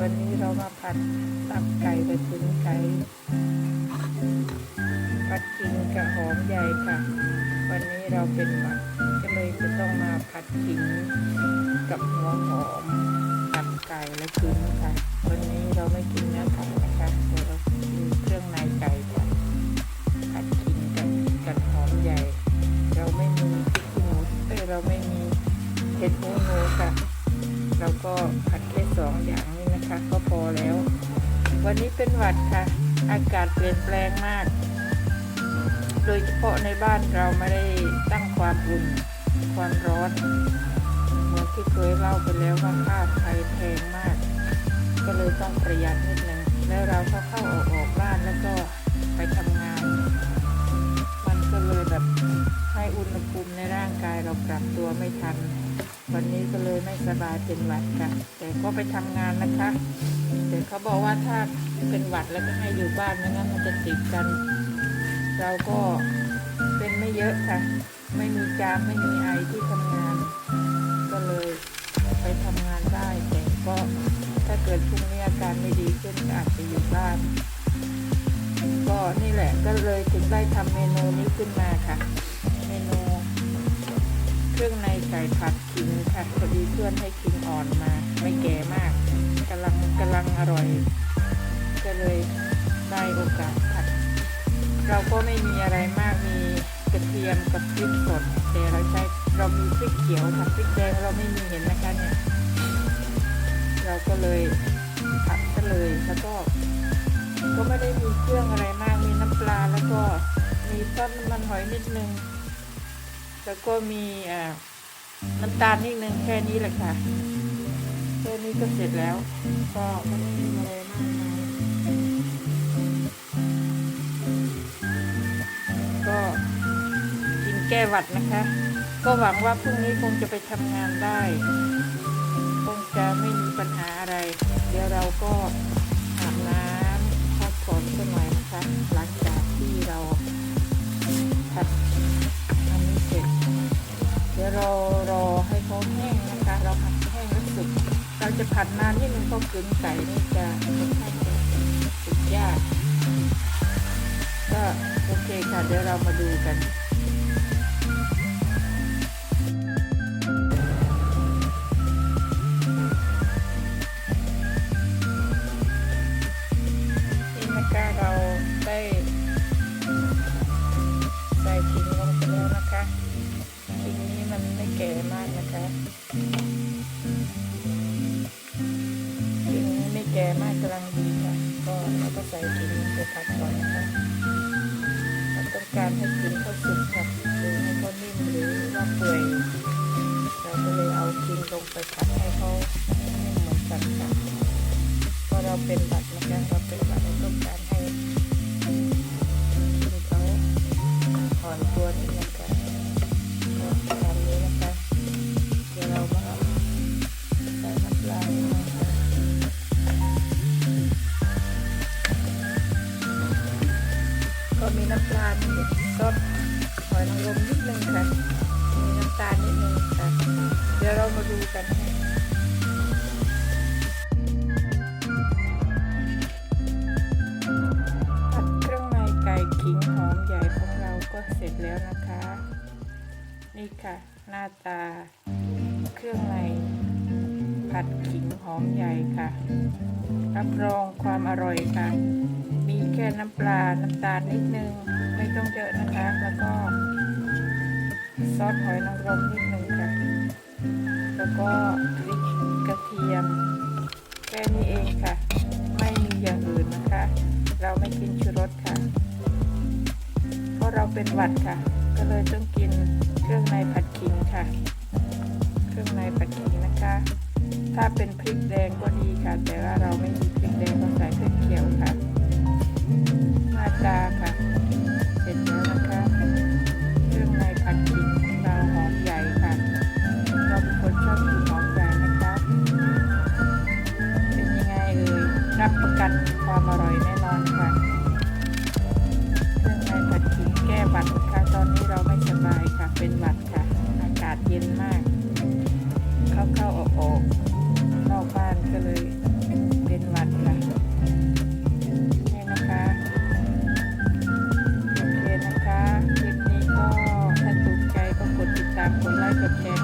วันนี้เรามาผัดตับไก่กับตุ๋นไก่ผัดขิงกับหอมใหญ่ค่ะ วันนี้เราเป็นหวัดก็เลยจะต้องมาผัดขิงกับหัวหอมตับไก่และตุ๋นค่ะ วันนี้เราไม่กินเนื้อไก่นะคะเดี๋ยวเรากินเครื่องในไก่ค่ะผัดขิงกับกับหอมใหญ่ เราไม่มีพริกขี้หนูเอ้ยเราไม่มีเห็ดหูหนูค่ะ เราก็ผัดแค่สองอย่างนี้ คะก็พอแล้ว วันนี้เป็นหวัดค่ะ อากาศเปลี่ยนแปลงมาก โดยเฉพาะในบ้านเราไม่ได้ตั้งความอุ่น ความร้อนเหมือนที่เคยเล่าไปแล้วว่าค่าไฟแพงมาก ก็เลยต้องประหยัดนิดนึงแล้วเราก็เข้าออกออกบ้านแล้วก็ไปทำงาน มันก็เลยแบบ ให้อุณหภูมิในร่างกายเราปรับตัวไม่ทัน วันนี้ก็เลยไม่สบายเป็นหวัดค่ะแต่ก็ไปทำงานนะคะ แต่เขาบอกว่าถ้าเป็นหวัดแล้วก็ให้อยู่บ้านไม่งั้นมันจะติดกัน เราก็เป็นไม่เยอะค่ะ ไม่มีจามไม่มีไอที่ทำงาน ก็เลยไปทำงานได้ แต่ก็ถ้าเกิดพรุ่งนี้อาการไม่ดีขึ้นก็อาจจะอยู่บ้านก็นี่แหละก็เลยถึงได้ทำเมนูนี้ขึ้นมาค่ะ นูเครื่องในไก่ผัดขิงค่ะพอดีเพื่อนให้ขิงอ่อนมา ไม่แก่มากกำลังกำลังอร่อย ก็เลยได้โอกาสผัด เราก็ไม่มีอะไรมากมีกระเทียมกับพริกสดแต่เราใช้เรามีพริกเขียวค่ะพริกแดงเราไม่มีเห็นนะคะเนี่ยเราก็เลยผัดซะเลยแล้วก็ ก็ไม่ได้มีเครื่องอะไรมากมีน้ำปลาแล้วก็มีต้นมันหอยนิดนึง แล้วก็มีน้ำตาลนิดนึงแค่นี้แหละค่ะแค่นี้ก็เสร็จแล้ว ก็ไม่มีอะไรมากมายก็กินแก้หวัดนะคะ ก็หวังว่าพรุ่งนี้คงจะไปทำงานได้ คงจะไม่มีปัญหาอะไร เดี๋ยวเราก็ เราจะผัดนานนิดนึงเพราะกลืนไก่นี่จะค่อนข้างจะสุกยากก็โอเคค่ะเดี๋ยวเรามาดูกันนี่นะคะเราได้ใส่ขิงลงไปแล้วนะคะขิงนี้มันไม่แก่มากนะคะ กำลังดีค่ะ ก็เราก็ใส่ขิงไปผัดก่อนนะคะเราต้องการให้ขิงเขาสุกค่ะหรือให้เขานิ่มหรือว่าเปื่อยเราก็เลยเอาขิงลงไปผัดให้เขานิ่มเหมือนกันค่ะพอเราเป็นบัตรนะคะเราเป็นบัตรเราต้องการให้ให้เขาอ่อนตัวนิดนึงค่ะก็ตามนี้นะคะเดี๋ยวเรามาใส่น้ำปลา น้ำปลามีซอสหอยนางรมนิดนึงค่ะ มีน้ำตาลนิดนึงค่ะ เดี๋ยวเรามาดูกันค่ะผัดเครื่องในไก่ขิงหอมใหญ่ของเราก็เสร็จแล้วนะคะ นี่ค่ะ หน้าตาเครื่องในผัดขิง อมใหญ่ค่ะ รับรองความอร่อยค่ะ มีแค่น้ำปลา น้ำตาลนิดนึง ไม่ต้องเยอะนะคะ แล้วก็ซอสหอยนางรมนิดนึงค่ะ แล้วก็พริกกระเทียม แค่นี้เองค่ะ ไม่มีอย่างอื่นนะคะ เราไม่กินชูรสค่ะ เพราะเราเป็นหวัดค่ะ ก็เลยต้องกินเครื่องในผัดขิงค่ะ เครื่องในผัดขิงนะคะ ถ้าเป็นพริกแดงก็ดีค่ะ แต่ว่าเราไม่มีพริกแดงเราใส่พริกเขียวค่ะหน้าตาค่ะ เสร็จแล้ว like a kid.